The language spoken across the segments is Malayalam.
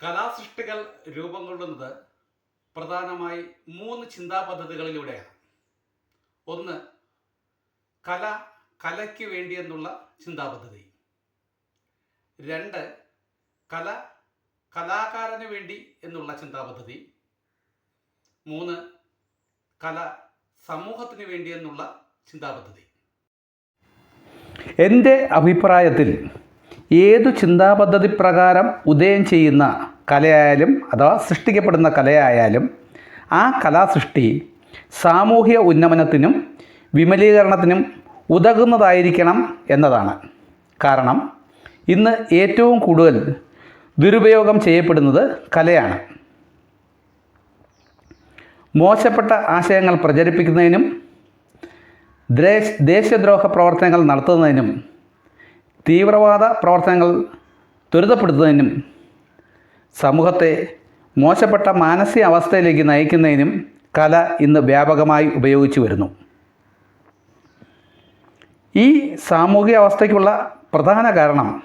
കലാസൃഷ്ടികൾ രൂപം കൊള്ളുന്നത് പ്രധാനമായി മൂന്ന് ചിന്താ പദ്ധതികളിലൂടെയാണ് ഒന്ന് കല കലയ്ക്ക് വേണ്ടി എന്നുള്ള ചിന്താ പദ്ധതി രണ്ട് കല കലാകാരന് വേണ്ടി എന്നുള്ള ചിന്താ പദ്ധതി മൂന്ന് കല സമൂഹത്തിന് വേണ്ടി എന്നുള്ള ചിന്താ പദ്ധതി എന്റെ അഭിപ്രായത്തിൽ ഏതു ചിന്താപദ്ധതി പ്രകാരം ഉദയം ചെയ്യുന്ന കലയായാലും അഥവാ സൃഷ്ടിക്കപ്പെടുന്ന കലയായാലും ആ കലാസൃഷ്ടി സാമൂഹ്യ ഉന്നമനത്തിനും വിമലീകരണത്തിനും ഉതകുന്നതായിരിക്കണം എന്നതാണ്. കാരണം ഇന്ന് ഏറ്റവും കൂടുതൽ ദുരുപയോഗം ചെയ്യപ്പെടുന്നത് കലയാണ്. മോശപ്പെട്ട ആശയങ്ങൾ പ്രചരിപ്പിക്കുന്നതിനും ദേശ ദേശദ്രോഹ പ്രവർത്തനങ്ങൾ നടത്തുന്നതിനും തീവ്രവാദ പ്രവർത്തനങ്ങൾ ത്വരിതപ്പെടുത്തുന്നതിനും സമൂഹത്തെ മോശപ്പെട്ട മാനസിക അവസ്ഥയിലേക്ക് നയിക്കുന്നതിനും കല ഇന്ന് വ്യാപകമായി ഉപയോഗിച്ചു വരുന്നു. ഈ സാമൂഹിക അവസ്ഥയ്ക്കുള്ള പ്രധാന കാരണം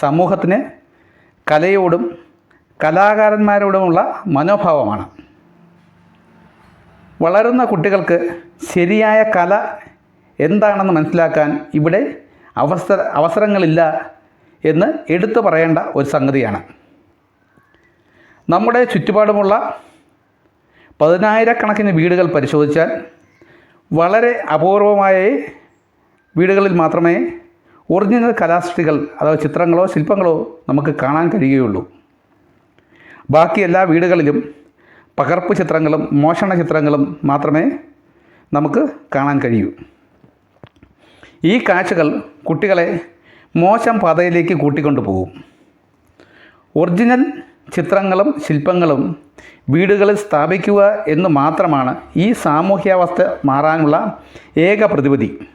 സമൂഹത്തിന് കലയോടും കലാകാരന്മാരോടുമുള്ള മനോഭാവമാണ്. വളരുന്ന കുട്ടികൾക്ക് ശരിയായ കല എന്താണെന്ന് മനസ്സിലാക്കാൻ ഇവിടെ അവസര അവസരങ്ങളില്ല എന്ന് എടുത്തു പറയേണ്ട ഒരു സംഗതിയാണ്. നമ്മുടെ ചുറ്റുപാടുമുള്ള പതിനായിരക്കണക്കിന് വീടുകൾ പരിശോധിച്ചാൽ വളരെ അപൂർവമായ വീടുകളിൽ മാത്രമേ ഒറിജിനൽ കലാസൃഷ്ടികൾ അഥവാ ചിത്രങ്ങളോ ശില്പങ്ങളോ നമുക്ക് കാണാൻ കഴിയുകയുള്ളൂ. ബാക്കി എല്ലാ വീടുകളിലും പകർപ്പ് ചിത്രങ്ങളും മോഷണ ചിത്രങ്ങളും മാത്രമേ നമുക്ക് കാണാൻ കഴിയൂ. ഈ കാഴ്ചകൾ കുട്ടികളെ മോശം പാതയിലേക്ക് കൂട്ടിക്കൊണ്ടു പോകും ഒറിജിനൽ ചിത്രങ്ങളും ശില്പങ്ങളും വീടുകളിൽ സ്ഥാപിക്കുക എന്ന് മാത്രമാണ് ഈ സാമൂഹ്യാവസ്ഥ മാറാനുള്ള ഏക പ്രതിവിധി.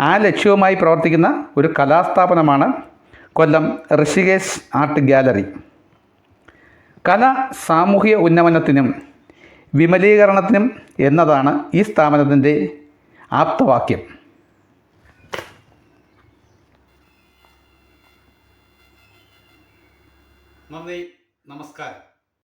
ആ ലക്ഷ്യവുമായി പ്രവർത്തിക്കുന്ന ഒരു കലാസ്ഥാപനമാണ് കൊല്ലം ഋഷികേശ് ആർട്ട് ഗാലറി. കല സാമൂഹ്യ ഉന്നമനത്തിനും വിമലീകരണത്തിനും എന്നതാണ് ഈ സ്ഥാപനത്തിന്റെ ആപ്തവാക്യം. നന്ദി നമസ്കാരം.